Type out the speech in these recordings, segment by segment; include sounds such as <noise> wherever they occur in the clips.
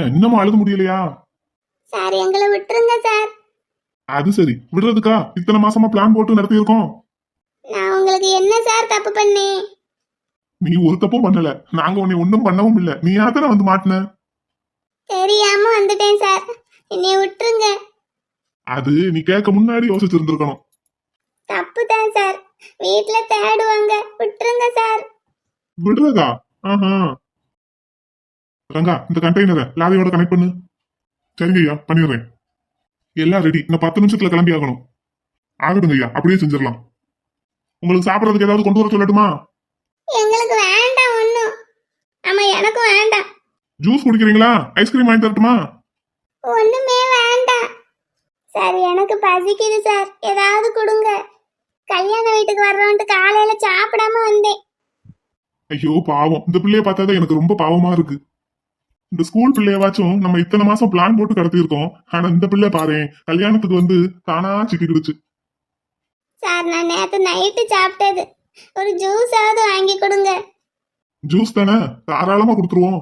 என்ன இன்னமும் அழுக முடியலையா? சார் எங்களை விட்டுருங்க சார். அது சரி. விடுறதுக்கா? இத்தனை மாசமா பிளான் போட்டு நடத்தி இருக்கோம் நான் உங்களுக்கு என்ன சார் தப்பு பண்ணேன் நீ ஒரு தப்பும் பண்ணல. நாங்க உன்னை ஒண்ணும் பண்ணவும் இல்ல. நீ தானே வந்து மாட்டின? தெரியாம வந்துட்டேன் சார். என்னை விட்டுருங்க. அது நீ கேட்க முன்னாடி யோசிச்சிருந்திருக்கணும். தப்பு தான் சார். வீட்ல தேடுவாங்க. விட்டுருங்க சார். விடுறதா? ஆஹா. ரங்கா இந்த கண்டெய்னரை லாரியோட கனெக்ட் பண்ணு. சரிங்க ஐயா பண்ணிடுறேன். எல்லாம் ரெடி இன்னும் பத்து நிமிஷத்துல கிளம்பி ஆகணும். ஆகட்டுங்க ஐயா அப்படியே செஞ்சிடலாம். உங்களுக்கு சாப்பிடறதுக்கு ஏதாவது கொண்டு வர சொல்லட்டுமா? எங்களுக்கு வேண்டாம் ஒன்றும் ஆமா எனக்கும் வேண்டாம். ஜூஸ் குடிக்கிறீங்களா? ஐஸ்கிரீம் வாங்கி தரட்டுமா? ஒண்ணுமே வேண்டாம். சார் எனக்கு பசிக்குது சார். ஏதாவது கொடுங்க. கல்யாண வீட்டுக்கு வர்றோன்ட்டு காலையில சாப்பிடாம வந்தேன். ஐயோ பாவம். இந்த பிள்ளைய பார்த்தாதான் எனக்கு ரொம்ப பாவமா இருக்கு. இந்த ஸ்கூல் பிள்ளையவாச்சும் நம்ம இத்தனை மாசம் பிளான் போட்டு கடத்தியிருக்கோம். ஆனா இந்த பிள்ளை பாரேன் கல்யாணத்துக்கு வந்து தானா சிக்கிக்கிடுச்சு. சார் நான் நேத்து நைட்டு சாப்பிட்டது. ஒரு ஜூஸாவது வாங்கி கொடுங்க. ஜூஸ் தானே? தாராளமா கொடுத்துருவோம்.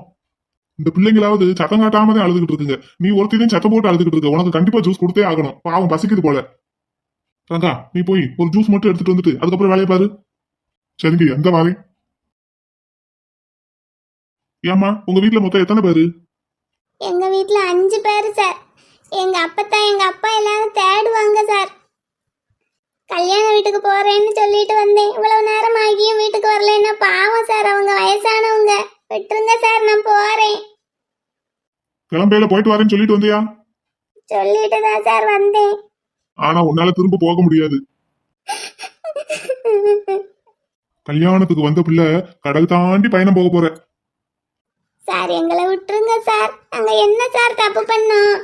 இந்த பிள்ளைங்களாவது சத்தம் காட்டாம தான் அழுதுகிட்டு இருக்குங்க. நீ ஒருத்தையும் சத்தம் போட்டு அழுதுகிட்டு இருக்க. உனக்கு கண்டிப்பா ஜூஸ் கொடுத்தே ஆகணும். பாவம் பசிக்குது போல. ரங்கா நீ போய் ஒரு ஜூஸ் மட்டும் எடுத்துட்டு வந்துட்டு அதுக்கப்புறம் வேலையை பாரு. சரிங்க எந்த வாரேன் ஏம்மா உங்க வீட்ல மொத்தம் எத்தனை பேரு? எங்க வீட்ல அஞ்சு பேர் சார் எங்க அப்பத்தான் எங்க அப்பா எல்லாரும் தேடுவாங்க சார் கல்யாண வீட்டுக்கு போறேன்னு சொல்லிட்டு வந்தேன். இவ்வளவு நேரம் ஆகியும் வீட்டுக்கு வரலைன்னா பாவம் சார் அவங்க வயசானவங்க. விட்டுருங்க சார் நான் போறேன். கிளம்பையில போயிட்டு வரேன்னு சொல்லிட்டு வந்தியா? சொல்லிட்டு தான் சார் வந்தேன். ஆனா உன்னால திரும்ப போக முடியாது. <laughs> கல்யாணத்துக்கு வந்த பிள்ளை கடல் தாண்டி பயணம் போக போற. சார் எங்களை விட்டுருங்க சார். நாங்க என்ன சார் தப்பு பண்ணோம்?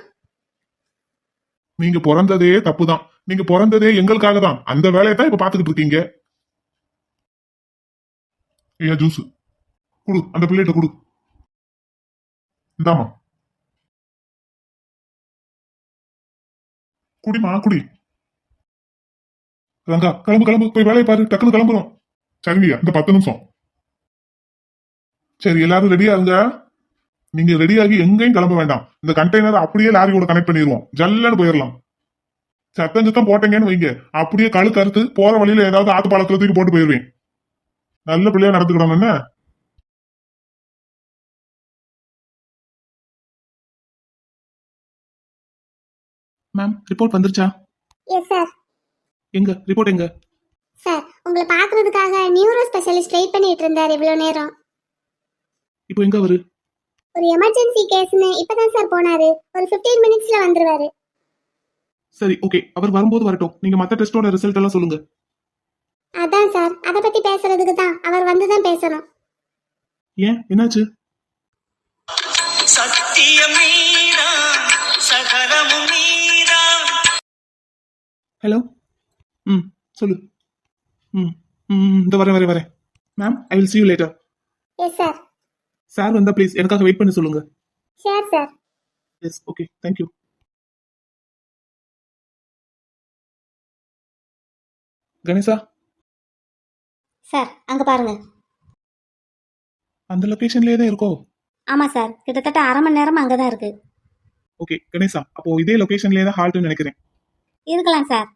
நீங்க பிறந்ததே தப்புதான். நீங்க பிறந்ததே எங்களுக்காக தான் அந்த வேலையை தான் இப்ப பாத்துக்கிட்டு இருக்கீங்க. ஐயா ஜூஸ் குடு அந்த பிள்ளைகிட்ட குடு. இந்தாமா குடிமா குடி. ரங்கா கிளம்பு கிளம்பு. போய் வேலையை பாரு. டக்குனு கிளம்புறோம். சரிங்கய்யா இந்த பத்து நிமிஷம். சரி எல்லாரும் ரெடியா இருங்க. நீங்க ரெடியாகி எங்கேயும் கிளம்ப வேண்டாம். இந்த கண்டெய்னர் அப்படியே லாரியோட கனெக்ட் பண்ணிடுவோம் ஜல்லன்னு போயிடலாம் சத்தம் சத்தம் போட்டீங்கன்னு வைங்க. அப்படியே கழு கருத்து போற வழியில ஏதாவது ஆத்து பாலத்துல தூக்கி போட்டு போயிருவேன். நல்ல பிள்ளையா நடந்துக்கிடணும் என்ன? மேம் ரிப்போர்ட் வந்துருச்சா? எஸ் சார் எங்க? ரிப்போர்ட் எங்க? சார் உங்களை பார்க்கறதுக்காக நியூரோ ஸ்பெஷலிஸ்ட் வெயிட் பண்ணிட்டு இருந்தார் இவ்வளோ நேரம். இப்போ எங்க அவரு? ஒரு எமர்ஜென்சி கேஸ்னு இப்பதான் சார் போனாரு. ஒரு 15 மினிட்ஸ்ல வந்துருவாரு. சரி ஓகே அவர் வரும்போது வரட்டும். நீங்க மத்த டெஸ்டோட ரிசல்ட் எல்லாம் சொல்லுங்க. அதான் சார் அதை பத்தி பேசுறதுக்கு தான். அவர் வந்து தான் பேசணும். ஏன்? என்னாச்சு? சத்தியம் நீரா சகலமும் நீரா. ஹலோ ம் சொல்லு. ம் ம் இந்த வரேன் வரேன் வரேன். Ma'am I will see you later. Yes sir sir வந்தா ப்ளீஸ் எனக்காக வெயிட் பண்ணி சொல்லுங்க. Sure sir yes okay thank you Ganesha? Sir அங்க பாருங்க. அந்த லொகேஷன்லயே தான் இருக்கோ? ஆமா சார் கிட்டத்தட்ட அரை மணி நேரம் அங்கதான் இருக்கு. ஓகே கணேசா அப்போ இதே லொகேஷன்லயே தான் ஹால்ட்னு நினைக்கிறேன். இருக்கலாம் சார்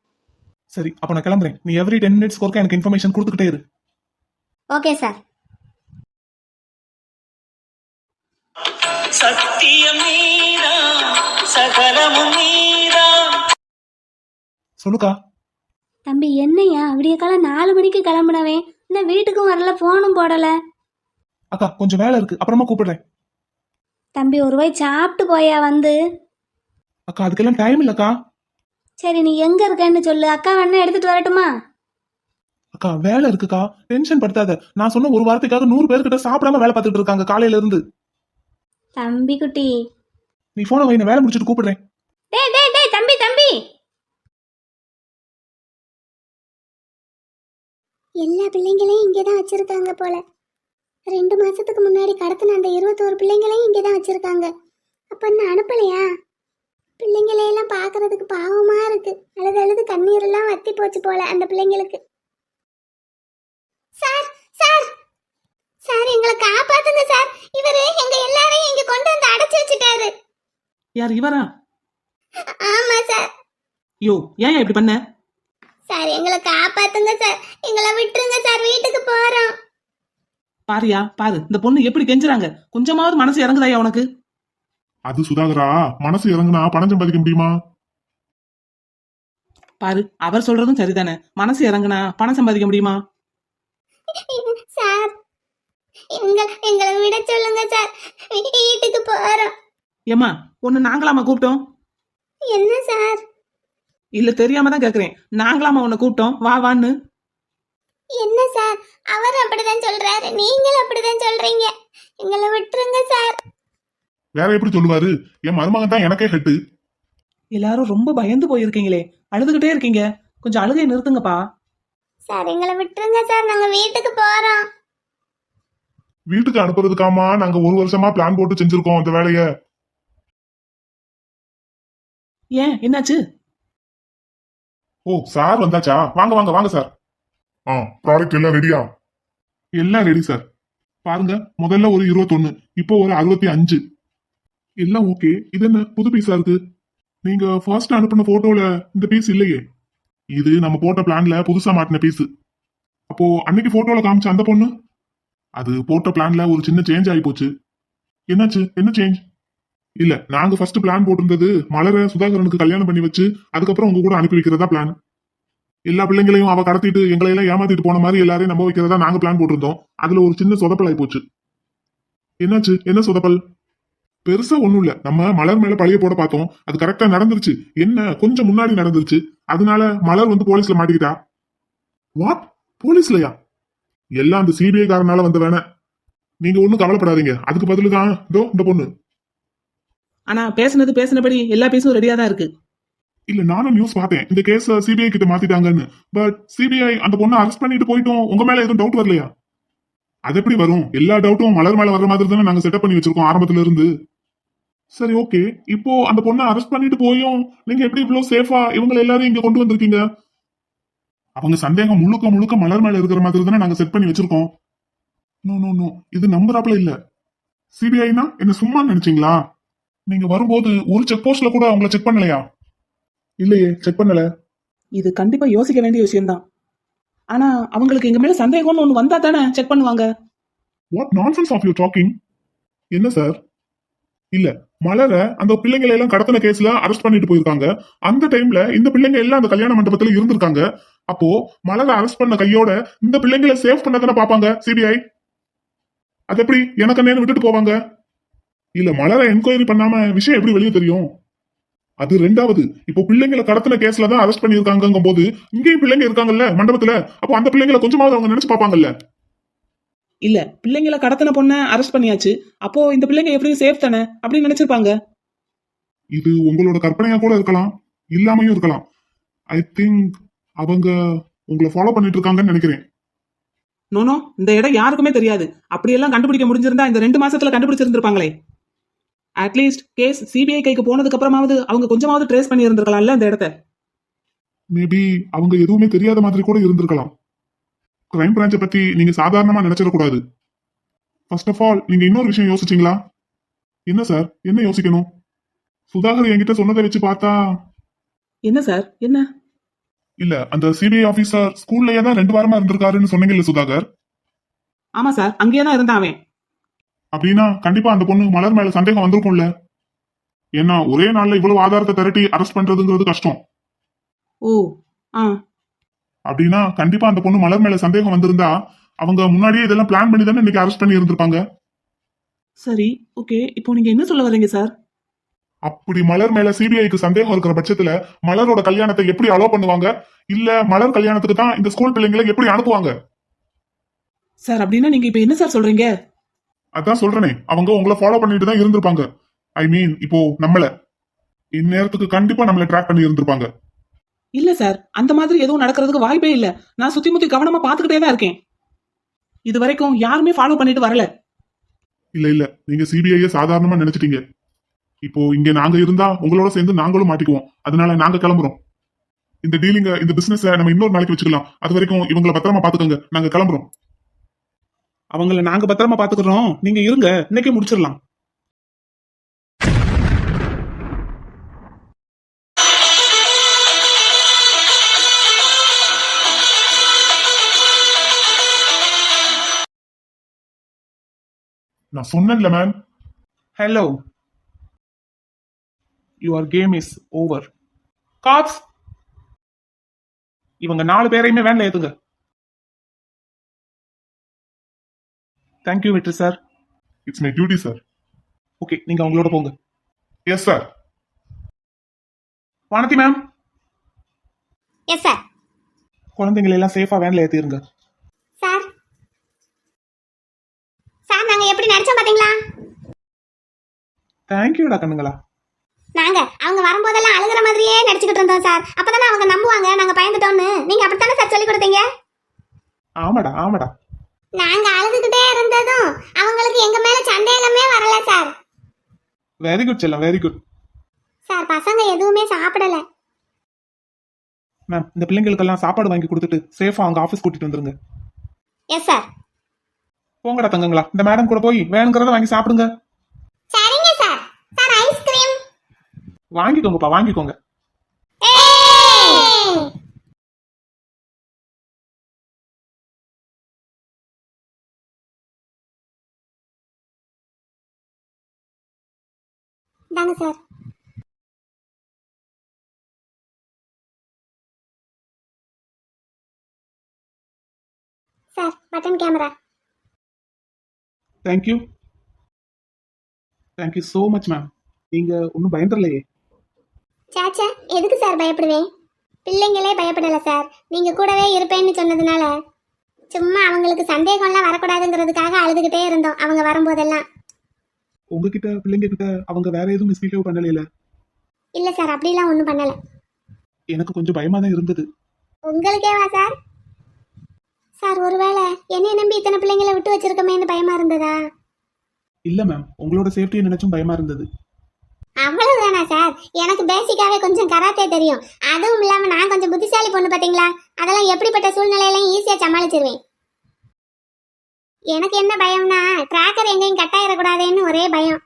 சரி அப்போ நான் கிளம்புறேன். நீ எவ்ரி டென் மினிட்ஸ் ஒர்க்கு எனக்கு இன்ஃபர்மேஷன் கொடுத்துக்கிட்டே இரு. ஓகே சார் சொல்லுக்கா தம்பி என்னையா? விடிய காலம் நாலு மணிக்கு கிளம்புனவே. இன்னும் வீட்டுக்கும் வரல போனும் போடல. அக்கா கொஞ்சம் வேலை இருக்கு. அப்புறமா கூப்பிடுறேன். தம்பி ஒரு வாய் சாப்பிட்டு போயா வந்து. அக்கா அதுக்கெல்லாம் டைம் இல்லக்கா. சரி நீ எங்க இருக்கன்னு சொல்லு. அக்கா வேணா எடுத்துட்டு வரட்டுமா? அக்கா வேலை இருக்குக்கா. டென்ஷன் படுத்தாத. நான் சொன்ன ஒரு வாரத்துக்காக நூறு பேர்கிட்ட சாப்பிடாம வேலை பார்த்துட்டு இருக்காங்க காலையில இருந்து. தம்பி குட்டி நீ போனை வை நான் வேலை முடிச்சிட்டு கூப்பிடுறேன். டேய் டேய் டேய் தம்பி தம்பி. எல்லா பிள்ளைங்களையும் இங்கே தான் வச்சிருக்காங்க போல. ரெண்டு மாசத்துக்கு முன்னாடி கடத்தின அந்த இருபத்தோரு பிள்ளைங்களையும் இங்கே தான் வச்சிருக்காங்க. அப்ப இன்னும் அனுப்பலையா? பிள்ளைங்களையெல்லாம் பார்க்கறதுக்கு பாவமா இருக்கு. அழுது அழுது கண்ணீரெல்லாம் வத்தி போச்சு போல அந்த பிள்ளைங்களுக்கு. சார் சார் சார் எங்களை காப்பாத்துங்க சார். இவரு எங்க எல்லாரையும் இங்க கொண்டு வந்து அடைச்சு வச்சுட்டாரு. யார் இவரா? ஆமா சார். யோ ஏன் இப்படி பண்ண? சார் எங்களை காப்பாத்துங்க சார். எங்களை விட்டுருங்க சார் வீட்டுக்கு போறோம். பாரியா பாரு இந்த பொண்ணு எப்படி கெஞ்சுறாங்க? கொஞ்சமாவது மனசு இறங்குதாயா உனக்கு? அது சுதாகரா? மனசு இறங்குனா பணம் சம்பாதிக்க முடியுமா? பாரு அவர் சொல்றதும் சரிதானே. மனசு இறங்குனா பணம் சம்பாதிக்க முடியுமா? சார் எங்க எங்களை விட சொல்லுங்க சார் வீட்டுக்கு போறோம். ஏம்மா ஒன்னு நாங்களாமா கூப்பிட்டோம்? என்ன சார் இல்ல தெரியாம தான் கேக்குறேன். நாங்களாமா உன்னை கூப்பிட்டோம். வா வான்னு. என்ன சார் அவர் அப்படிதான் சொல்றாரு. நீங்களும் அப்படிதான் சொல்றீங்க. எங்களை விட்டுருங்க சார் வேற எப்படி சொல்லுவாரு? என் மருமகன் தான் எனக்கே ஹெட்டு எல்லாரும் ரொம்ப பயந்து போயிருக்கீங்களே. அழுதுகிட்டே இருக்கீங்க. கொஞ்சம் அழுகை நிறுத்துங்கப்பா. சார் எங்களை விட்டுருங்க சார் நாங்க வீட்டுக்கு போறோம். வீட்டுக்கு அனுப்புறதுக்காமா நாங்க ஒரு வருஷமா பிளான் போட்டு செஞ்சிருக்கோம் இந்த வேலைய. ஏன்? என்னாச்சு? ஓ சார் வந்தாச்சா? வாங்க வாங்க வாங்க சார் ஆ ப்ராடக்ட் எல்லாம் ரெடியா எல்லாம் ரெடி சார் பாருங்க முதல்ல ஒரு இருபத்தொன்னு இப்போ ஒரு அறுபத்தி அஞ்சு. எல்லாம் ஓகே இது என்ன புது பீஸா இருக்கு? நீங்க ஃபர்ஸ்ட் அனுப்பின போட்டோல இந்த பீஸ் இல்லையே. இது நம்ம போட்ட பிளான்ல புதுசா மாட்டின பீஸ் அப்போ அன்னைக்கு போட்டோல காமிச்ச அந்த பொண்ணு? அது போட்ட பிளான்ல ஒரு சின்ன சேஞ்ச் ஆகி போச்சு. என்னாச்சு? என்ன சேஞ்ச் இல்ல நாங்க ஃபர்ஸ்ட் பிளான் போட்டிருந்தது மலரை சுதாகரனுக்கு கல்யாணம் பண்ணி வச்சு அதுக்கப்புறம் உங்க கூட அனுப்பி வைக்கிறதா பிளான் எல்லா பிள்ளைங்களையும் அவ கடத்திட்டு எங்களை எல்லாம் ஏமாத்திட்டு போன மாதிரி எல்லாரையும் நம்ப வைக்கிறதா நாங்க பிளான் போட்டிருந்தோம். அதுல ஒரு சின்ன சொதப்பல் ஆகி போச்சு. என்னாச்சு? என்ன சொதப்பல்? பெருசா ஒண்ணும் இல்ல. நம்ம மலர் மேல பழைய போட பார்த்தோம். அது கரெக்டா நடந்துருச்சு. என்ன? கொஞ்சம் முன்னாடி நடந்துருச்சு. அதனால மலர் வந்து போலீஸ்ல மாட்டிக்கிட்டா? வாட் போலீஸ்லயா எல்லாம் அந்த சிபிஐ காரனால வந்த வேணாம் நீங்க ஒண்ணும் கவலைப்படாதீங்க. அதுக்கு பதிலு தான் இதோ இந்த பொண்ணு. ஆனா பேசுனது பேசினபடி எல்லா பீஸும் ரெடியா தான் இருக்கு. இல்ல நானும் நியூஸ் பார்த்தேன். இந்த கேஸ் சிபிஐ கிட்ட மாத்திட்டாங்கன்னு. பட் சிபிஐ அந்த பொண்ணை அரெஸ்ட் பண்ணிட்டு போயிட்டோம். உங்க மேல எதுவும் டவுட் வரலையா? அது எப்படி வரும்? எல்லா டவுட்டும் மலர் மேல வர்ற மாதிரி தானே நாங்க செட்டப் பண்ணி வச்சிருக்கோம் ஆரம்பத்துல இருந்து. சரி ஓகே இப்போ அந்த பொண்ணை அரெஸ்ட் பண்ணிட்டு போயும் நீங்க எப்படி இவ்வளவு சேஃபா இவங்க எல்லாரும் இங்க கொண்டு வந்திருக்கீங்க? அவங்க சந்தேகம் முழுக்க முழுக்க மலர் மேல இருக்கிற மாதிரி தானே நாங்க செட் பண்ணி வச்சிருக்கோம். நோ நோ நோ இது நம்புறாப்ல இல்ல. சிபிஐனா என்ன சும்மா நினைச்சீங்களா? நீங்க வரும்போது ஒரு செக் போஸ்ட்ல கூட அவங்கள செக் பண்ணலையா? இல்லையே செக் பண்ணல. இது கண்டிப்பா யோசிக்க வேண்டிய விஷயம்தான். ஆனா அவங்களுக்கு எங்க மேல சந்தேகம்னு ஒண்ணு வந்தா தானே செக் பண்ணுவாங்க. What nonsense of you talking என்ன சார் இல்ல. மலரை அந்த பிள்ளைங்களை எல்லாம் கடத்தின கேஸ்ல அரெஸ்ட் பண்ணிட்டு போயிருக்காங்க. அந்த டைம்ல இந்த பிள்ளைங்க எல்லாம் அந்த கல்யாண மண்டபத்துல இருந்திருக்காங்க. அப்போ மலரை அரெஸ்ட் பண்ண கையோட இந்த பிள்ளைங்களை சேவ் பண்ண தானே பாப்பாங்க சிபிஐ அது எப்படி? எனக்கு நேரம் விட்டுட்டு போவாங்க? இல்ல மலரை என்கொயரி பண்ணாம விஷயம் எப்படி வெளியே தெரியும்? அது ரெண்டாவது இப்போ பிள்ளைங்களை கடத்தின கேஸ்ல தான் அரெஸ்ட் பண்ணியிருக்காங்க போது இங்கேயும் பிள்ளைங்க இருக்காங்கல்ல மண்டபத்துல? அப்போ அந்த பிள்ளைங்களை கொஞ்சமாவது அவங்க நினைச்சு பாப்பாங்கல்ல இல்ல பிள்ளைங்களை கடத்தின பொண்ண அரெஸ்ட் பண்ணியாச்சு. அப்போ இந்த பிள்ளைங்க எப்படியும் சேஃப் தானே? அப்படின்னு நினைச்சிருப்பாங்க. இது உங்களோட கற்பனையா கூட இருக்கலாம். இல்லாமையும் இருக்கலாம். ஐ திங்க் அவங்க உங்களை ஃபாலோ பண்ணிட்டு இருக்காங்கன்னு நினைக்கிறேன். நோனோ இந்த இடம் யாருக்குமே தெரியாது. அப்படியெல்லாம் கண்டுபிடிக்க முடிஞ்சிருந்தா இந்த ரெண்டு மாசத்துல கண்டுபிடிச்சிருந்திருப்பாங்களே. அட்லீஸ்ட் கேஸ் சிபிஐ கைக்கு போனதுக்கு அப்புறமாவது அவங்க கொஞ்சமாவது ட்ரேஸ் பண்ணி இருந்திருக்கலாம்ல இந்த இடத்த. மேபி அவங்க எதுவுமே தெரியாத மாதிரி கூட இருந்திருக்கலாம். கிரைம் பிரான்ச்சை பத்தி நீங்க சாதாரணமா நினைச்சிடக்கூடாது. ஃபர்ஸ்ட் ஆஃப் ஆல் நீங்க இன்னொரு விஷயம் யோசிச்சீங்களா? என்ன சார் என்ன யோசிக்கணும்? சுதாகர் என்கிட்ட சொன்னதை வச்சு பார்த்தா? என்ன சார் என்ன? இல்ல அந்த சிபிஐ ஆபீசர் ஸ்கூல்லயே தான் ரெண்டு வாரமா இருந்திருக்காருன்னு சொன்னீங்கல்ல சுதாகர்? ஆமா சார் அங்கேயே தான் இருந்தான் அவன். அப்படின்னா கண்டிப்பா அந்த பொண்ணு மலர் மேல சந்தேகம் வந்திருக்கும்ல. ஏன்னா ஒரே நாள்ல இவ்வளவு ஆதாரத்தை திரட்டி அரெஸ்ட் பண்றதுங்கிறது கஷ்டம். ஓ ஆ. அப்படின்னா கண்டிப்பா அந்த பொண்ணு மலர் மேல சந்தேகம் வந்திருந்தா அவங்க முன்னாடியே இதெல்லாம் பிளான் பண்ணி தானே இன்னைக்கு அரெஸ்ட் பண்ணி இருந்திருப்பாங்க சரி ஓகே இப்போ நீங்க என்ன சொல்ல வர்றீங்க சார் அப்படி மலர் மேல சிபிஐக்கு சந்தேகம் இருக்கிற பட்சத்துல மலரோட கல்யாணத்தை எப்படி அலோ பண்ணுவாங்க? இல்ல மலர் கல்யாணத்துக்கு தான் இந்த ஸ்கூல் பிள்ளைங்களை எப்படி அனுப்புவாங்க? சார் அப்படின்னா நீங்க இப்போ என்ன சார் சொல்றீங்க? அதான் சொல்றேனே. அவங்க உங்களை ஃபாலோ பண்ணிட்டு தான் இருந்திருப்பாங்க. ஐ மீன் இப்போ நம்மள. இந்நேரத்துக்கு கண்டிப்பா நம்மள ட்ராக் பண்ணி இருந்திருப்பாங்க இல்ல சார் அந்த மாதிரி எதுவும் நடக்கிறதுக்கு வாய்ப்பே இல்ல. நான் சுத்தி முத்தி கவனமா பாத்துக்கிட்டே தான் இருக்கேன். இது வரைக்கும் யாருமே ஃபாலோ பண்ணிட்டு வரல. இல்ல இல்ல. நீங்க சிபிஐய சாதாரணமா நினைச்சிட்டீங்க. இப்போ இங்க நாங்க இருந்தா உங்களோட சேர்ந்து நாங்களும் மாட்டிக்குவோம். அதனால நாங்க கிளம்புறோம். இந்த டீலிங்க இந்த பிசினஸ் நம்ம இன்னொரு நாளைக்கு வச்சுக்கலாம். அது வரைக்கும் இவங்களை பத்திரமா பாத்துக்கோங்க நாங்க கிளம்புறோம். அவங்கள நாங்க பத்திரமா பாத்துக்கிறோம் நீங்க இருங்க. இன்னைக்கே முடிச்சிடலாம். நான் சொன்னேன்ல ma'am hello your game is over cops இவங்க நாலு பேரையுமே வேன்ல ஏத்துங்க. Thank you Vetri sir it's my duty sir okay நீங்க அவங்களோட போங்க. Yes sir Vanathi ma'am yes sir குழந்தைங்களை எல்லாம் சேஃபா வேன்ல ஏத்திருங்க சார் சார் நாங்க எப்படி நடிச்சோம் பாத்தீங்களா? தேங்க்யூடா கண்ணுங்களா. நாங்க அவங்க வரும்போதெல்லாம் அழுகுற மாதிரியே நடிச்சுக்கிட்டு இருந்தோம் சார். அப்பதானே அவங்க நம்புவாங்க நாங்க பயந்துட்டோம்னு. நீங்க அப்படித்தானே சார் சொல்லி கொடுத்தீங்க? ஆமாடா ஆமாடா. நாங்க அழுதுகிட்டே இருந்ததும் அவங்களுக்கு எங்க மேல சந்தேகமே வரல சார். வெரி குட் செல்லம் வெரி குட் சார் பசங்க எதுவுமே சாப்பிடல. மேம் இந்த பிள்ளைங்களுக்கெல்லாம் சாப்பாடு வாங்கி கொடுத்துட்டு சேஃபா அவங்க ஆஃபீஸ் கூட்டிட்டு வந்துருங்க. எஸ் சார் போங்கடா தங்கங்களா இந்த மேடம் கூட போய் வேணுங்கிறத வாங்கி சாப்பிடுங்க. சரிங்க சார் சார் ஐஸ்கிரீம் வாங்கிக்கோங்கப்பா வாங்கிக்கோங்க. தாங்க sir sir button camera thank you thank you so much ma'am நீங்க ஒன்றும் பயந்துடலையே. சாச்சா எதுக்கு சார் பயப்படுவேன்? பிள்ளைங்களே பயப்படல சார். நீங்க கூடவே இருப்பேன்னு சொன்னதுனால. சும்மா அவங்களுக்கு சந்தேகம்லாம் வரக்கூடாதுங்கிறதுக்காக அழுதுகிட்டே இருந்தோம் அவங்க வரும்போதெல்லாம். உங்ககிட்ட பிள்ளைங்க கிட்ட அவங்க வேற எதுவும் மிஸ்பிஹேவ் பண்ணலையில? இல்ல சார் அப்படிலாம் ஒன்றும் பண்ணல. எனக்கு கொஞ்சம் பயமா தான் இருந்தது. உங்களுக்கேவா சார்? சார் ஒருவேளை என்னைய நம்பி இத்தனை பிள்ளைங்களை விட்டு வச்சிருக்கமேன்னு பயமா இருந்ததா? இல்ல மேம் உங்களோட சேஃப்டியை நினைச்சும் பயமா இருந்தது. அவ்வளவுதானா சார்? எனக்கு பேசிக்காவே கொஞ்சம் கராத்தே தெரியும். அதுவும் இல்லாம நான் கொஞ்சம் புத்திசாலி பொண்ணு பாத்தீங்களா? அதெல்லாம் எப்படிப்பட்ட சூழ்நிலையிலையும் ஈஸியா சமாளிச்சிருவேன். எனக்கு என்ன பயம்னா டிராக்கர் எங்கேயும் கட்டாயிடக்கூடாதேன்னு ஒரே பயம்.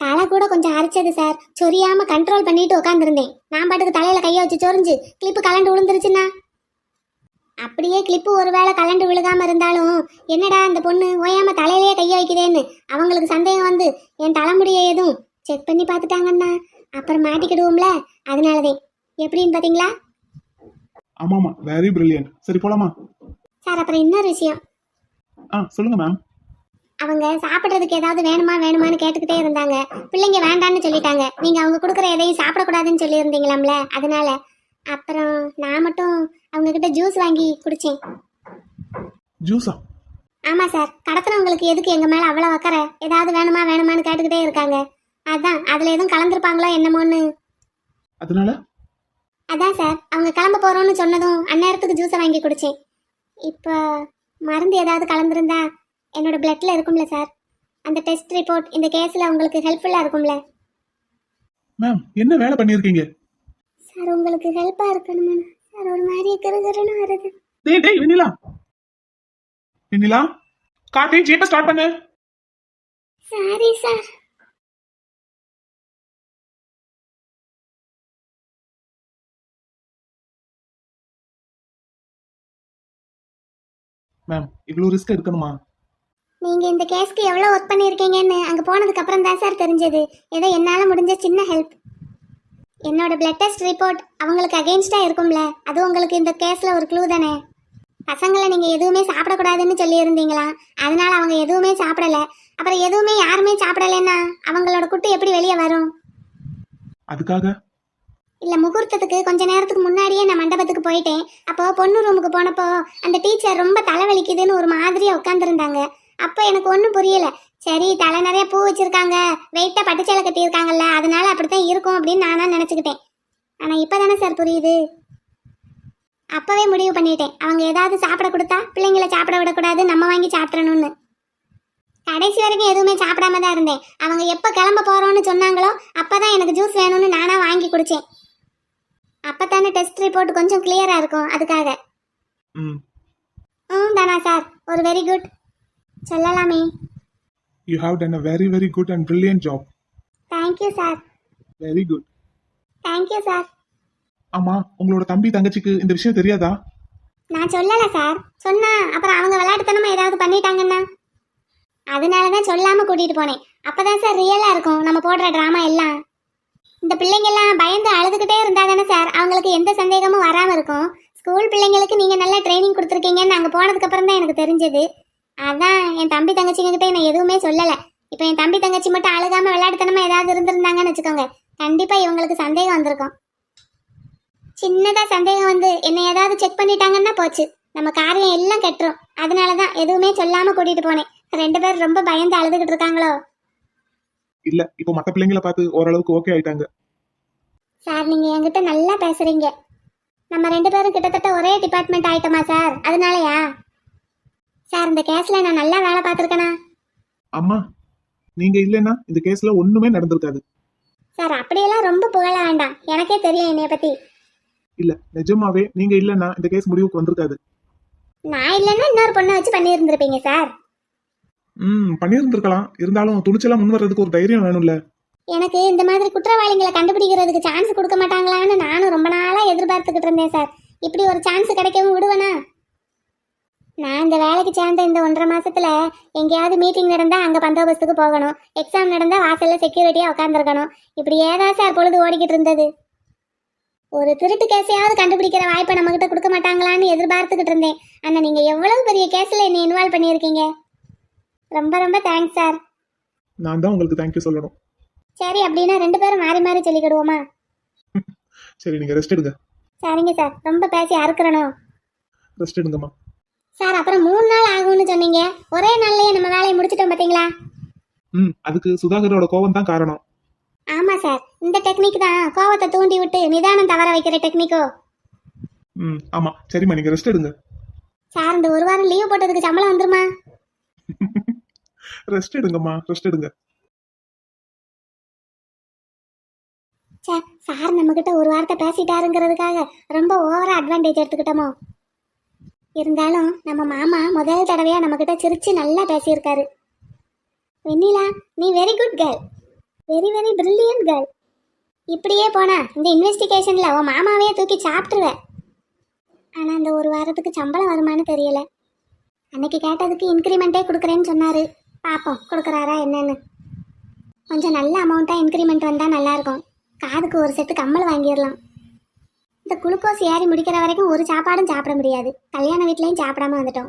தலை கூட கொஞ்சம் அரைச்சது சார். சொரியாம கண்ட்ரோல் பண்ணிட்டு உட்காந்துருந்தேன் நான் பாட்டுக்கு தலையில கைய வச்சு சொரிஞ்சு கிளிப்பு கலண்டு விழுந்துருச்சுன்னா? அப்படியே கிளிப்பு ஒருவேளை கலண்டு விழுகாம இருந்தாலும் என்னடா அந்த பொண்ணு ஓயாம தலையிலேயே கைய வைக்குதேன்னு அவங்களுக்கு சந்தேகம் வந்து என் தலைமுடியை எதுவும் செக் பண்ணி பார்த்துட்டாங்கன்னா அப்புறம் மாட்டிக்கிடுவோம்ல. அதனாலதான் எப்படின்னு பாத்தீங்களா ஆமாமா வெரி பிரில்லியன்ட் சரி போலாமா சார் அப்புறம் இன்னொரு விஷயம். ஆ சொல்லுங்க மேம் அவங்க சாப்பிட்றதுக்கு ஏதாவது வேணுமா வேணுமான்னு கேட்டுக்கிட்டே இருந்தாங்க. பிள்ளைங்க வேண்டான்னு சொல்லிட்டாங்க. நீங்க அவங்க கொடுக்குற எதையும் சாப்பிடக்கூடாதுன்னு சொல்லியிருந்தீங்களாம்ல. அதனால அப்புறம் நான் மட்டும் அவங்க கிட்ட ஜூஸ் வாங்கி குடிச்சேன். ஜூஸா ஆமா சார் கடத்துறவங்களுக்கு எதுக்கு எங்க மேல அவ்வளவு அக்கறை? ஏதாவது வேணுமா வேணுமான்னு கேட்டுக்கிட்டே இருக்காங்க. அதான் அதுல எதுவும் கலந்துருப்பாங்களோ என்னமோன்னு. அதனால? அதான் சார் அவங்க கிளம்ப போறோம்னு சொன்னதும் அந்நேரத்துக்கு ஜூஸை வாங்கி குடிச்சேன். இப்போ மருந்து ஏதாவது கலந்துருந்தா என்னோட பிளட்ல இருக்கும்ல சார் அந்த டெஸ்ட் ரிப்போர்ட் இந்த கேஸ்ல உங்களுக்கு ஹெல்ப்ஃபுல்லா இருக்கும்ல? மேம் என்ன வேலை பண்ணியிருக்கீங்க? சார் உங்களுக்கு ஹெல்ப்பா இருக்கணுமா? சார் ஒரு மாதிரி கிருகிருன்னு வருது. டேய் டேய் வெண்ணிலா. வெண்ணிலா கார்த்தி ஜீப்பை ஸ்டார்ட் பண்ணு. சாரி சார் மேம் இவ்வளோ ரிஸ்க் எடுக்கணுமா? நீங்க இந்த கேஸ்க்கு எவ்வளவு ஒர்க் பண்ணிருக்கீங்கன்னு அங்க போனதுக்கு அப்புறம் தான் சார் தெரிஞ்சது. ஏதோ என்னால முடிஞ்ச சின்ன ஹெல்ப் என்னோட பிளட் டெஸ்ட் ரிப்போர்ட் அவங்களுக்கு அகெயின்ஸ்டா இருக்கும்ல அது உங்களுக்கு இந்த கேஸ்ல ஒரு க்ளூ தானே? பசங்களை நீங்க எதுவுமே சாப்பிடக்கூடாதுன்னு சொல்லி இருந்தீங்களா அதனால அவங்க எதுவுமே சாப்பிடல. அப்புறம் எதுவுமே யாருமே சாப்பிடலைன்னா அவங்களோட குட்டு எப்படி வெளியே வரும்? அதுக்காக? இல்ல முகூர்த்தத்துக்கு கொஞ்ச நேரத்துக்கு முன்னாடியே நான் மண்டபத்துக்கு போயிட்டேன். அப்போ பொண்ணு ரூமுக்கு போனப்போ அந்த டீச்சர் ரொம்ப தலைவலிக்குதுன்னு ஒரு மாதிரியா உட்காந்துருந்தாங்க அப்போ எனக்கு ஒன்றும் புரியல. சரி தலை நிறைய பூ வச்சிருக்காங்க. வெயிட்டா பட்டுச்சேலை கட்டியிருக்காங்கல்ல அதனால அப்படித்தான் இருக்கும் அப்படின்னு நானா நினச்சிக்கிட்டேன். ஆனா இப்பதானே சார் புரியுது? அப்பவே முடிவு பண்ணிட்டேன். அவங்க ஏதாவது சாப்பிட கொடுத்தா பிள்ளைங்களை சாப்பிட விடக்கூடாது நம்ம வாங்கி சாப்பிடணும்னு. கடைசி வரைக்கும் எதுவுமே சாப்பிடாம தான் இருந்தேன். அவங்க எப்போ கிளம்ப போறோம்னு சொன்னாங்களோ அப்பதான் எனக்கு ஜூஸ் வேணும்னு நானா வாங்கி குடிச்சேன். அப்பதானே டெஸ்ட் ரிப்போர்ட் கொஞ்சம் கிளியரா இருக்கும் அதுக்காக. ம். தானா சார் ஒரு வெரி குட் சொல்லலாமே. You have done a very very good and brilliant job thank you sir very good thank you sir ஆமா உங்களோட தம்பி தங்கச்சிக்கு இந்த விஷயம் தெரியாதா? நான் சொல்லல சார் சொன்னா அப்புறம் அவங்க விளையாட்டுத்தனமா ஏதாவது பண்ணிட்டாங்கன்னா? அதனாலதான் சொல்லாம கூட்டிட்டு போனேன். அப்பதான் சார் ரியலா இருக்கும். நம்ம போடுற டிராமா எல்லாம். இந்த பிள்ளைங்க எல்லாம் பயந்து அழுதுகிட்டே இருந்தா தானே சார் அவங்களுக்கு எந்த சந்தேகமும் வராம இருக்கும். ஸ்கூல் பிள்ளைங்களுக்கு நீங்க நல்லா ட்ரைனிங் கொடுத்துருக்கீங்கன்னு அங்க போனதுக்கு அப்புறம் தான் எனக்கு தெரிஞ்சது. அதான் என் தம்பி தங்கச்சிங்க கிட்ட நான் எதுவுமே சொல்லல. இப்போ என் தம்பி தங்கச்சி மட்டும் அழுகாம விளையாட்டுத்தனமா ஏதாவது இருந்திருந்தாங்கன்னு வச்சுக்கோங்க. கண்டிப்பா இவங்களுக்கு சந்தேகம் வந்திருக்கும். சின்னதா சந்தேகம் வந்து என்னை ஏதாவது செக் பண்ணிட்டாங்கன்னா போச்சு. நம்ம காரியம் எல்லாம் கெட்டுரும். அதனாலதான் எதுவுமே சொல்லாம கூட்டிட்டு போனேன். ரெண்டு பேரும் ரொம்ப பயந்து அழுதுகிட்டு இருக்காங்களோ? இல்ல இப்போ மத்த பிள்ளைங்கள பார்த்து ஓரளவுக்கு ஓகே ஆயிட்டாங்க. சார் நீங்க என்கிட்ட நல்லா பேசுறீங்க. நம்ம ரெண்டு பேரும் கிட்டத்தட்ட ஒரே டிபார்ட்மெண்ட் ஆயிட்டோமா சார்? அதனாலயா? சார் இந்த கேஸ்ல நான் நல்லா வேலை பார்த்துருக்கேனா? அம்மா நீங்க இல்லைன்னா இந்த கேஸ்ல ஒண்ணுமே நடந்திருக்காது. சார் அப்படியெல்லாம் ரொம்ப புகழ வேண்டாம். எனக்கே தெரியும் என்னைய பத்தி. இல்ல நிஜமாவே நீங்க இல்லைன்னா இந்த கேஸ் முடிவுக்கு வந்திருக்காது. நான் இல்லைன்னா இன்னொரு பொண்ணை வச்சு பண்ணியிருந்திருப்பீங்க சார். ம் பண்ணியிருந்திருக்கலாம். இருந்தாலும் துணிச்சலா முன் வர்றதுக்கு ஒரு தைரியம் வேணும்ல. எனக்கு இந்த மாதிரி குற்றவாளிகளை கண்டுபிடிக்கிறதுக்கு சான்ஸ் கொடுக்க மாட்டாங்களான்னு நானும் ரொம்ப நாளா எதிர்பார்த்துக்கிட்டு இருந்தேன் சார். இப்படி ஒரு சான்ஸ் கிடைக்கவும் விடுவேனா? நான் இந்த வேலைக்கு சேர்ந்த இந்த ஒன்றரை மாசத்துல எங்கேயாவது மீட்டிங் நடந்தா அங்க பந்தோபஸ்துக்கு போகணும். எக்ஸாம் நடந்தா வாசல்ல செக்யூரிட்டியா உட்காந்துருக்கணும் இப்படி ஏதா சார் பொழுது ஓடிக்கிட்டு இருந்தது. ஒரு திருட்டு கேஸையாவது கண்டுபிடிக்கிற வாய்ப்பை நம்ம கிட்ட கொடுக்க மாட்டாங்களான்னு எதிர்பார்த்துக்கிட்டு இருந்தேன். ஆனா நீங்க எவ்வளவு பெரிய கேஸ்ல என்னை இன்வால்வ் பண்ணியிருக்கீங்க? ரொம்ப ரொம்ப தேங்க்ஸ் சார் நான் தான் உங்களுக்கு தேங்க்யூ சொல்லணும். சரி அப்படின்னா ரெண்டு பேரும் மாறி மாறி சொல்லிக்கிடுவோமா? சரி நீங்க ரெஸ்ட் எடுங்க. சரிங்க சார் ரொம்ப பேசி அறுக்கிறணும் ரெஸ்ட் எடுங்கம்மா. சார் அப்புறம் மூணு நாள் ஆகும்னு சொன்னீங்க. ஒரே நாள்லயே நம்ம வேலையை முடிச்சிட்டோம் பாத்தீங்களா? ம் அதுக்கு சுதாகரோட கோவம் தான் காரணம். ஆமா சார் இந்த டெக்னிக் தான். கோவத்தை தூண்டி விட்டு நிதானம் தவற வைக்கிற டெக்னிக்கோ? ம் ஆமா. சரிம்மா நீங்க ரெஸ்ட் எடுங்க. சார் இந்த ஒரு வாரம் லீவ் போட்டதுக்கு சம்பளம் வந்துருமா? <laughs> ரெஸ்ட் எடுங்கம்மா ரெஸ்ட் எடுங்க. சார் சார் நம்ம கிட்ட ஒரு வார்த்தை பேசிட்டாருங்கிறதுக்காக ரொம்ப ஓவரா அட்வான்டேஜ் எடுத்துக்கிட்டோமோ? இருந்தாலும் நம்ம மாமா முதல் தடவையா நம்ம கிட்ட சிரிச்சு நல்லா பேசியிருக்காரு. வெண்ணிலா நீ very good girl very very brilliant girl இப்படியே போனா இந்த இன்வெஸ்டிகேஷன்ல உன் மாமாவே தூக்கி சாப்பிட்டுருவ. ஆனா அந்த ஒரு வாரத்துக்கு சம்பளம் வருமான்னு தெரியல. அன்னைக்கு கேட்டதுக்கு இன்க்ரிமெண்ட்டே கொடுக்குறேன்னு சொன்னாரு. பாப்போம் கொடுக்குறாரா என்னன்னு. கொஞ்சம் நல்ல அமௌண்ட்டாக இன்க்ரிமெண்ட் வந்தால் நல்லாயிருக்கும் காதுக்கு ஒரு செட்டு கம்மல் வாங்கிடலாம். இந்த குளுக்கோஸ் ஏறி முடிக்கிற வரைக்கும் ஒரு சாப்பாடும் சாப்பிட முடியாது. கல்யாண வீட்லேயும் சாப்பிடாம வந்துட்டோம்.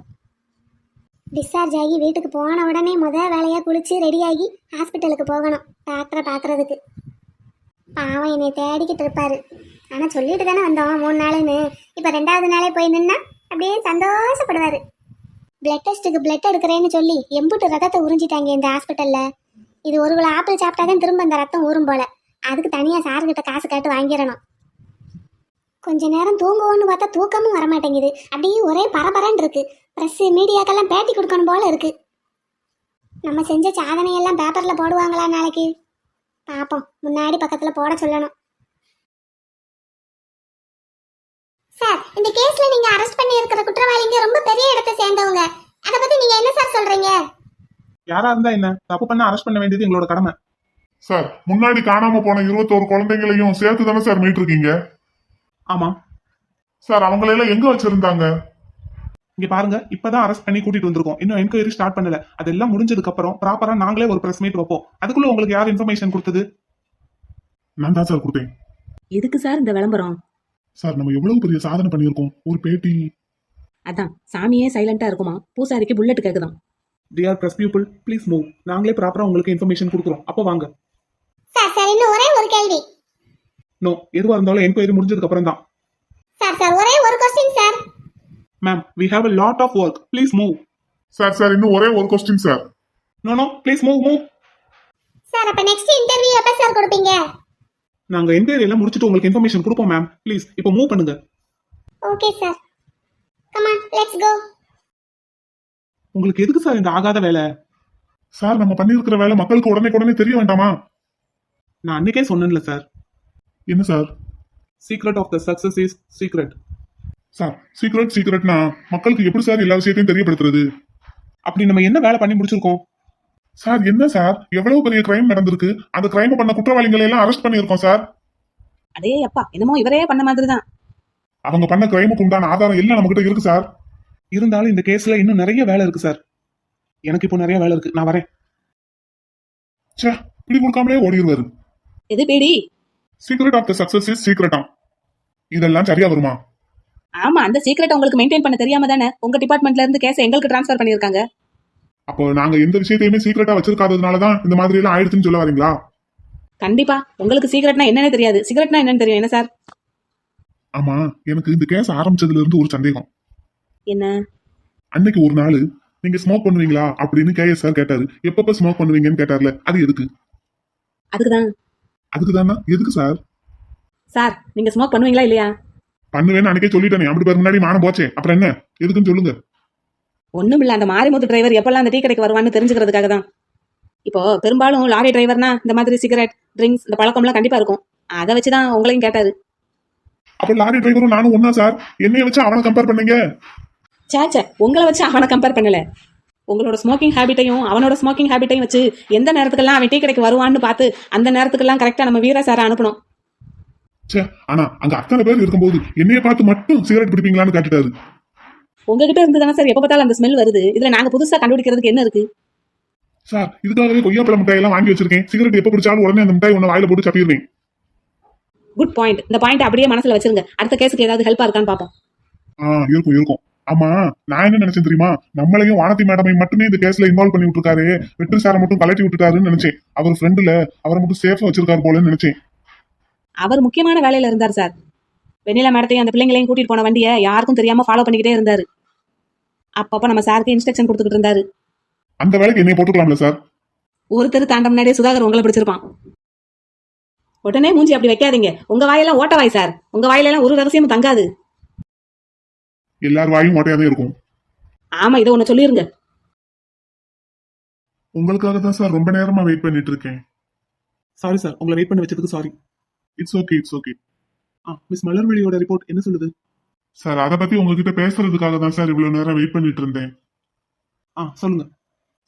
டிஸ்சார்ஜ் ஆகி வீட்டுக்கு போன உடனே முதல் வேலையாக குளித்து ரெடியாகி ஹாஸ்பிட்டலுக்கு போகணும். டாக்டரை பார்க்குறதுக்கு. பாவம் என்னை தேடிக்கிட்டு இருப்பார். ஆனால் சொல்லிட்டு தானே வந்தோம் மூணு நாளுன்னு. இப்போ ரெண்டாவது நாளே போய் நின்னா அப்படியே சந்தோஷப்படுவார். பிளட் டெஸ்ட்டுக்கு பிளட் எடுக்கிறேன்னு சொல்லி எம்புட்டு ரத்தத்தை உறிஞ்சிட்டாங்க இந்த ஹாஸ்பிட்டலில் இது ஒரு கிலோ ஆப்பிள் சாப்பிட்டாதான் திரும்ப அந்த ரத்தம் ஊறும் போல. அதுக்கு தனியாக சார்கிட்ட காசு கேட்டு வாங்கிடணும். கொஞ்ச நேரம் தூங்குவோன்னு பார்த்தா தூக்கமும் வர மாட்டேங்குது அப்படியே ஒரே பரபரன்னு இருக்கு. ப்ரெஸ் மீடியாக்கெல்லாம் பேட்டி கொடுக்கணும் போல இருக்கு. நம்ம செஞ்ச சாதனையெல்லாம் பேப்பர்ல போடுவாங்களா நாளைக்கு? பாப்போம். முன்னாடி பக்கத்துல போட சொல்லணும். சார் இந்த கேஸ்ல நீங்க அரெஸ்ட் பண்ணி இருக்கிற குற்றவாளிங்க ரொம்ப பெரிய இடத்தை சேர்ந்தவங்க. அத பத்தி நீங்க என்ன சார் சொல்றீங்க? யாரா இருந்தா என்ன? தப்பு பண்ண அரெஸ்ட் பண்ண வேண்டியது எங்களோட கடமை. சார் முன்னாடி காணாம போன இருபத்தோரு குழந்தைங்களையும் சேர்த்து தானே சார் மீட் இருக்கீங்க ஆமா. சார் அவங்களெல்லாம் எங்க வச்சிருந்தாங்க? இங்க பாருங்க இப்பதான் அரெஸ்ட் பண்ணி கூட்டிட்டு வந்திருக்கோம். இன்னும் என்கொயரி ஸ்டார்ட் பண்ணல. அதெல்லாம் முடிஞ்சதுக்கு அப்புறம் ப்ராப்பரா நாங்களே ஒரு பிரஸ் மீட் வைப்போம். அதுக்குள்ள உங்களுக்கு யார் இன்ஃபர்மேஷன் கொடுத்தது? நான் தான் சார் கொடுத்தேன். எதுக்கு சார் இந்த விளம்பரம்? சார் நம்ம எவ்வளவு பெரிய சாதனை பண்ணியிருக்கோம். ஒரு பேட்டி. அதான் சாமியே சைலண்டா இருக்குமா? பூசாரிக்கு bullet கேக்குதாம் TR press people please move நாங்களே ப்ராப்பரா உங்களுக்கு இன்ஃபர்மேஷன் கொடுக்குறோம். அப்போ வாங்க. சார் சார் இன்னும் ஒரே ஒரு கேள்வி. நோ எதுவா இருந்தாலும் என்கொயரி முடிஞ்சதுக்கு அப்புறம் தான் சார் சார் ஒரே ஒரு question sir ma'am we have a lot of work please move sir sir இன்னும் ஒரே ஒரு question sir no no please move move sir அப்ப நெக்ஸ்ட் இன்டர்வியூ எப்ப சார் கொடுப்பீங்க? நாங்க என்கொயரி எல்லாம் முடிச்சுட்டு உங்களுக்கு இன்ஃபர்மேஷன் கொடுப்போம் மேம் ப்ளீஸ் இப்போ மூவ் பண்ணுங்க. Okay sir come on let's go உங்களுக்கு எதுக்கு சார் இந்த ஆகாத வேலை? சார் நம்ம பண்ணியிருக்கிற வேலை மக்களுக்கு உடனே உடனே தெரிய வேண்டாமா? நான் அன்னைக்கே சொன்னேன்ல சார் என்ன sir? Secret of the success is secret sir secret சீக்ரெட்னா மக்களுக்கு எப்படி சார் எல்லா விஷயத்தையும் தெரியப்படுத்துறது? அப்படி நம்ம என்ன வேலை பண்ணி முடிச்சிருக்கோம்? சார் என்ன சார்? எவ்வளவு பெரிய கிரைம் நடந்திருக்கு? அந்த கிரைம் பண்ண குற்றவாளிகளை எல்லாம் அரெஸ்ட் பண்ணியிருக்கோம் சார். அதே அப்பா என்னமோ இவரே பண்ண மாதிரி தான் அவங்க பண்ண கிரைமுக்கு உண்டான ஆதாரம் எல்லாம் நம்ம கிட்ட இருக்கு சார். இருந்தாலும் இந்த கேஸ்ல இன்னும் நிறைய வேலை இருக்கு சார். எனக்கு இப்போ நிறைய வேலை இருக்கு. நான் வரேன். ச்சே இப்படி கொடுக்காமலே ஓடிடுவாரு எது Bedi? Secret of the success is சீக்ரெட்டா இதெல்லாம் சரியா வருமா? ஆமா அந்த சீக்கிரட்டை உங்களுக்கு மெயின்டைன் பண்ண தெரியாம தானே உங்க டிபார்ட்மெண்ட்ல இருந்து கேஸ் எங்களுக்கு ட்ரான்ஸ்ஃபர் பண்ணிருக்காங்க அப்போ நாங்க எந்த விஷயத்தையுமே சீக்ரெட்டா வச்சிருக்காததுனாலதான் இந்த மாதிரி எல்லாம் ஆயிடுச்சுன்னு சொல்ல வரீங்களா? கண்டிப்பா. உங்களுக்கு சீக்கிரட்னா என்னன்னு தெரியாது. சிகரெட்னா என்னன்னு தெரியும். என்ன சார்? ஆமா எனக்கு இந்த கேஸ் ஆரம்பிச்சதுல இருந்து ஒரு சந்தேகம். என்ன? அன்னைக்கு ஒரு நாள் நீங்க ஸ்மோக் பண்ணுவீங்களா? அப்படின்னு கேஎஸ் சார் கேட்டாரு. எப்பப்ப ஸ்மோக் பண்ணுவீங்கன்னு கேட்டார்ல? அது எதுக்கு? அதுக்குதான். அதுக்கு தானா எதுக்கு சார்? சார் நீங்க ஸ்மோக் பண்ணுவீங்களா இல்லையா? பண்ணுவேன்னு அன்னைக்கே சொல்லிட்டேனே. அப்படி பேர் முன்னாடி மானம் போச்சே. அப்புறம் என்ன? எதுக்குன்னு சொல்லுங்க. ஒண்ணும் இல்ல அந்த மாரிமுத்து டிரைவர் எப்பெல்லாம் அந்த டீ கடைக்கு வருவான்னு தெரிஞ்சுக்கிறதுக்காக தான். இப்போ பெரும்பாலும் லாரி டிரைவர்னா இந்த மாதிரி சிகரெட் ட்ரிங்க்ஸ் இந்த பழக்கம்லாம் கண்டிப்பா இருக்கும். அதை வச்சுதான் உங்களையும் கேட்டாரு. அப்ப லாரி டிரைவரும் நானும் ஒண்ணா சார்? என்னைய வச்சு அவனை கம்பேர் பண்ணீங்க? சேச்சே உங்களை வச்சு அவனை கம்பேர் பண்ணல. உங்களோட ஸ்மோக்கிங் ஹேபிட்டையும் அவனோட ஸ்மோக்கிங் ஹேபிட்டையும் வச்சு எந்த நேரத்துக்கெல்லாம் அவன் டீ கடைக்கு வருவான்னு பார்த்து அந்த நேரத்துக்கெல்லாம் கரெக்டா நம்ம வீரா சாரை அனுப்பணும். ச்சே ஆனா அங்க அத்தனை பேர் இருக்கும்போது என்னைய பார்த்து மட்டும் சிகரெட் பிடிப்பீங்களான்னு கேட்டுட்டாரு. உங்ககிட்ட இருந்து தானே சார் எப்ப பார்த்தாலும் அந்த ஸ்மெல் வருது. இதுல நாங்க புதுசா கண்டுபிடிக்கிறதுக்கு என்ன இருக்கு? சார் இதுக்காகவே கொய்யாப்பழ மிட்டாய் எல்லாம் வாங்கி வச்சிருக்கேன். சிகரெட் எப்ப பிடிச்சாலும் உடனே அந்த மிட்டாய் ஒண்ணு வாயில போட்டு சப்பிடுவேன். குட் பாயிண்ட் இந்த பாயிண்ட் அப்படியே மனசுல வச்சிருங்க. அடுத்த கேஸுக்கு ஏதாவது ஹெல்ப்பா இருக்கான்னு பாப்போம் ஆ இருக்கும் இருக்கும். ஆமா நான் என்ன நினைச்சேன் தெரியுமா? நம்மளையும் வானதி மேடமையும் மட்டுமே இந்த கேஸ்ல இன்வால்வ் பண்ணி விட்டுருக்காரு. வெற்றி சாரை மட்டும் கலட்டி விட்டுட்டாருன்னு நினைச்சேன். அவர் ஃப்ரெண்டுல அவரை மட்டும் சேஃபா வச்சிருக்காரு போலன்னு நினைச்சேன். அவர் முக்கியமான வேலையில இருந்தார் சார். வெண்ணிலா மேடத்தையும் அந்த பிள்ளைங்களையும் கூட்டிட்டு போன வண்டியை யாருக்கும் தெரியாம ஃபாலோ பண்ணிக்கிட்டே இருந்தாரு. அப்பப்ப நம்ம சாருக்கு இன்ஸ்ட்ரக்ஷன் கொடுத்துக்கிட்டு இருந்தாரு. அந்த வேலைக்கு என்னைய போட்டுக்கலாம்ல சார்? ஒருத்தர் தாண்ட முன்னாடியே சுதாகர் உங்களை பிடிச்சிருப்பான். உடனே மூஞ்சி அப்படி வைக்காதீங்க. உங்க வாயெல்லாம் ஓட்ட வாய் சார். உங்க வாயிலெல்லாம் ஒரு ரகசியமும் தங்காது. எல்லார் வாயும் ஓட்டையா தான் இருக்கும். ஆமா இதை ஒண்ணு சொல்லிருங்க. உங்களுக்காக தான் சார் ரொம்ப நேரமா வெயிட் பண்ணிட்டு இருக்கேன் சாரி சார் உங்களை வெயிட் பண்ண வச்சதுக்கு sorry it's okay it's okay ah miss மலர்விழியோட ரிப்போர்ட் என்ன சொல்லுது? சார் அதை பத்தி உங்ககிட்ட பேசுறதுக்காக தான் சார் இவ்வளவு நேரம் வெயிட் பண்ணிட்டு இருந்தேன் ஆ சொல்லுங்க.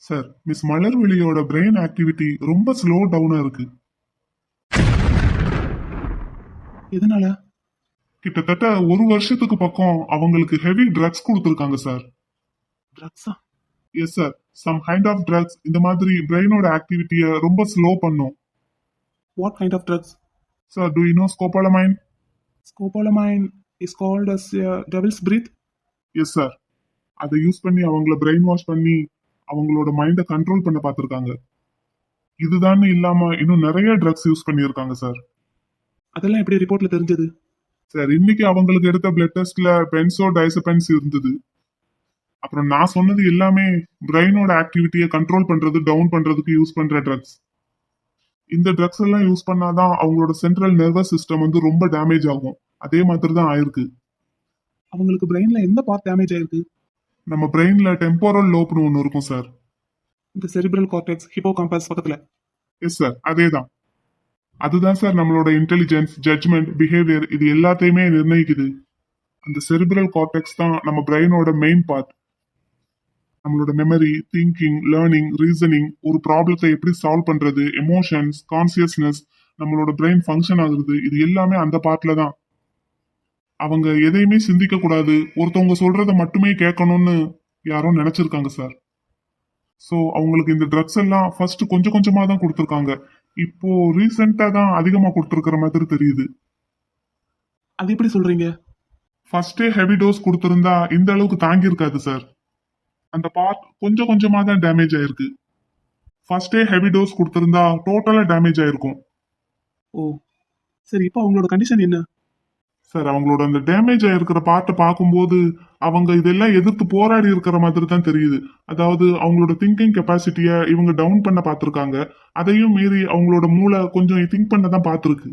சார் மிஸ் மலர்விழியோட பிரெயின் ஆக்டிவிட்டி ரொம்ப ஸ்லோ டவுனா இருக்கு. எதனால? கிட்டத்தட்ட ஒரு வருஷத்துக்கு பக்கம் அவங்களுக்கு ஹெவி ட்ரக்ஸ் கொடுத்துருக்காங்க sir ட்ரக்ஸா yes sir some kind of drugs இந்த மாதிரி பிரெயினோட ஆக்டிவிட்டியை ரொம்ப ஸ்லோ பண்ணும். What kind of drugs sir do you know scopolamine scopolamine is called as devil's breath yes sir அதை யூஸ் பண்ணி அவங்கள பிரெயின் வாஷ் பண்ணி அவங்களோட மைண்டை கண்ட்ரோல் பண்ண பார்த்துருக்காங்க. இதுதான் இல்லாம இன்னும் நிறைய ட்ரக்ஸ் யூஸ் பண்ணியிருக்காங்க சார் அதெல்லாம் எப்படி ரிப்போர்ட்ல தெரிஞ்சது? சார் இன்னைக்கு அவங்களுக்கு எடுத்த பிளட் டெஸ்ட்ல பென்சோ டைசபென்ஸ் இருந்தது. அப்புறம் நான் சொன்னது எல்லாமே பிரெயினோட ஆக்டிவிட்டியை கண்ட்ரோல் பண்றது டவுன் பண்றதுக்கு யூஸ் பண்ற ட்ரக்ஸ் இந்த ட்ரக்ஸ் எல்லாம் யூஸ் பண்ணாதான் அவங்களோட சென்ட்ரல் நர்வஸ் சிஸ்டம் வந்து ரொம்ப டேமேஜ் ஆகும். அதே மாதிரி தான் ஆயிருக்கு. அவங்களுக்கு பிரெயின்ல எந்த பார்ட் டேமேஜ் ஆயிருக்கு? நம்ம பிரெயின்ல டெம்போரல் லோப்னு ஒன்று இருக்கும் சார் இந்த செரிப்ரல் கார்டெக்ஸ் ஹிப்போ காம்பஸ் பக்கத்துல. எஸ் சார் அதே தான் அதுதான் சார் நம்மளோட இன்டெலிஜென்ஸ் ஜட்ஜ்மெண்ட் பிஹேவியர் இது எல்லாத்தையுமே நிர்ணயிக்குது. அந்த செரிபிரல் கார்டெக்ஸ் தான் நம்ம பிரெயினோட மெயின் பார்ட் நம்மளோட மெமரி திங்கிங் லேர்னிங் ரீசனிங் ஒரு ப்ராப்ளத்தை எப்படி சால்வ் பண்றது எமோஷன்ஸ் கான்சியஸ்னஸ் நம்மளோட பிரெயின் ஃபங்க்ஷன் ஆகுறது இது எல்லாமே அந்த பார்ட்ல தான். அவங்க எதையுமே சிந்திக்க கூடாது. ஒருத்தவங்க சொல்றத மட்டுமே கேட்கணும்னு யாரும் நினைச்சிருக்காங்க சார். ஸோ அவங்களுக்கு இந்த ட்ரக்ஸ் எல்லாம் ஃபர்ஸ்ட் கொஞ்சம் கொஞ்சமாக தான் கொடுத்துருக்காங்க. இப்போ ரீசெண்டா தான் அதிகமா கொடுத்துருக்கிற மாதிரி தெரியுது. அது எப்படி சொல்றீங்க? ஃபர்ஸ்டே ஹெவி டோஸ் கொடுத்திருந்தா இந்த அளவுக்கு தாங்கி இருக்காது சார் அந்த பார்ட் கொஞ்சம் கொஞ்சமா தான் டேமேஜ் ஆயிருக்கு. ஃபர்ஸ்டே ஹெவி டோஸ் கொடுத்திருந்தா டோட்டலா டேமேஜ் ஆயிருக்கும். ஓ. சரி இப்போ அவங்களோட கண்டிஷன் என்ன? சார் அவங்களோட அந்த டேமேஜ் ஆயிருக்கிற பார்ட்டை பார்க்கும்போது அவங்க இதெல்லாம் எதிர்த்து போராடி இருக்கிற மாதிரி தான் தெரியுது. அதாவது அவங்களோட திங்கிங் கெப்பாசிட்டியை இவங்க டவுன் பண்ண பார்த்துருக்காங்க. அதையும் மீறி அவங்களோட மூளை கொஞ்சம் திங்க் பண்ண தான் பார்த்துருக்கு.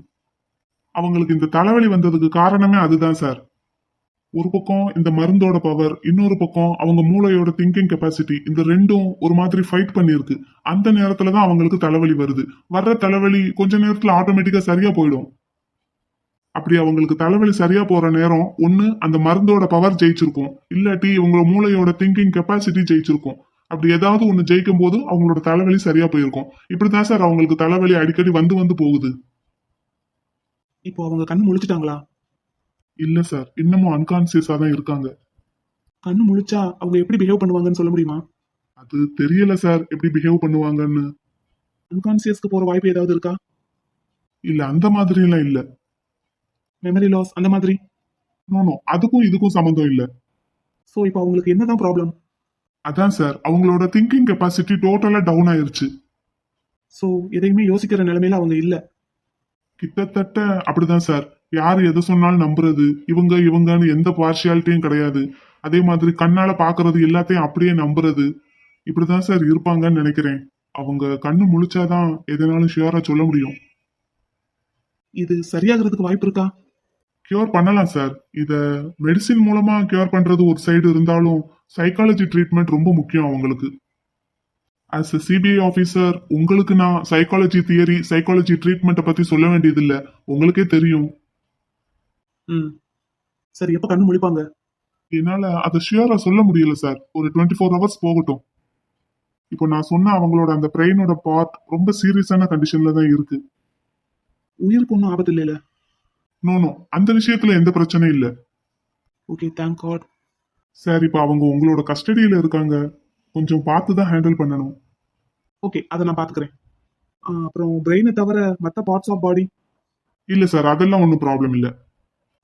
அவங்களுக்கு இந்த தலைவலி வந்ததுக்கு காரணமே அதுதான் சார். ஒரு பக்கம் இந்த மருந்தோட பவர் இன்னொரு பக்கம் அவங்க மூளையோட திங்கிங் கெப்பாசிட்டி இந்த ரெண்டும் ஒரு மாதிரி ஃபைட் பண்ணியிருக்கு. அந்த நேரத்துல தான் அவங்களுக்கு தலைவலி வருது. வர்ற தலைவலி கொஞ்ச நேரத்துல ஆட்டோமேட்டிக்கா சரியா போயிடும். அப்படி அவங்களுக்கு தலைவலி சரியா போற நேரம் ஒண்ணு அந்த மருந்தோட பவர் ஜெயிச்சிருக்கும். இல்லாட்டி இவங்க மூளையோட திங்கிங் கெப்பாசிட்டி ஜெயிச்சிருக்கும். அப்படி ஏதாவது ஒண்ணு ஜெயிக்கும் போது அவங்களோட தலைவலி சரியா போயிருக்கும். இப்படிதான் சார் அவங்களுக்கு தலைவலி அடிக்கடி வந்து வந்து போகுது. இப்போ அவங்க கண்ணு முழிச்சிட்டாங்களா? இல்ல சார். இன்னமும் அன்கான்சியஸா தான் இருக்காங்க. கண்ணு முழிச்சா அவங்க எப்படி பிஹேவ் பண்ணுவாங்கன்னு சொல்ல முடியுமா? அது தெரியல சார். எப்படி பிஹேவ் பண்ணுவாங்கன்னு. அன்கான்சியஸ்க்கு போற வாய்ப்பு ஏதாவது இருக்கா? இல்ல அந்த மாதிரி எல்லாம் இல்ல. மெமரி லாஸ் அந்த மாதிரி. நோ அதுக்கும் இதுக்கும் சம்மந்தம் இல்ல. ஸோ இப்போ அவங்களுக்கு என்னதான் ப்ராப்ளம் அதான் சார் அவங்களோட திங்கிங் கெப்பாசிட்டி டோட்டலா டவுன் ஆயிருச்சு. ஸோ எதையுமே யோசிக்கிற நிலைமையில அவங்க இல்ல. கிட்டத்தட்ட அப்படிதான் சார் யார் எதை சொன்னாலும் நம்புறது இவங்க இவங்கன்னு எந்த பார்ஷியாலிட்டியும் கிடையாது. அதே மாதிரி கண்ணால பாக்குறது எல்லாத்தையும் அப்படியே நம்புறது. இப்படிதான் சார் இருப்பாங்கன்னு நினைக்கிறேன். அவங்க கண்ணு முழிச்சாதான் எதனாலும் ஷியரா சொல்ல முடியும். இது சரியாகிறதுக்கு வாய்ப்பு இருக்கா? கியூர் பண்ணலாம் சார் இத மெடிசின் மூலமா கியூர் பண்றது ஒரு சைடு இருந்தாலும் சைக்காலஜி ட்ரீட்மெண்ட் ரொம்ப முக்கியம் அவங்களுக்கு. ஆஸ் எ சிபிஐ ஆஃபீஸர் உங்களுக்கு நான் சைக்காலஜி தியரி சைக்காலஜி ட்ரீட்மெண்ட்டை பத்தி சொல்ல வேண்டியதில்ல. உங்களுக்கே தெரியும். ம். சரி எப்போ கண்ணு முழிப்பாங்க? என்னால அதை ஷியரா சொல்ல முடியல சார் ஒரு டுவெண்ட்டி ஃபோர் ஹவர்ஸ் போகட்டும். இப்போ நான் சொன்ன அவங்களோட அந்த பிரெயினோட பார்ட் ரொம்ப சீரியஸான கண்டிஷன்ல தான் இருக்கு. உயிருக்கு ஒன்றும் ஆபத்து இல்லைல்ல நோ நோ அந்த விஷயத்துல எந்த பிரச்சனையும் இல்ல. ஓகே தேங்க் காட் சார் இப்போ அவங்க உங்களோட கஸ்டடியில இருக்காங்க. கொஞ்சம் பார்த்து தான் ஹேண்டில் பண்ணணும். ஓகே அதை நான் பார்த்துக்கிறேன் ஆ, அப்புறம் பிரெயினை தவிர மற்ற பார்ட்ஸ் ஆஃப் பாடி இல்ல சார் அதெல்லாம் ஒன்றும் ப்ராப்ளம் இல்ல.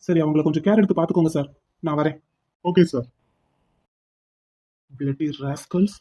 சரி அவங்கள கொஞ்சம் கேர் எடுத்து பார்த்துக்கோங்க சார் நான் வரேன். Okay sir bloody rascals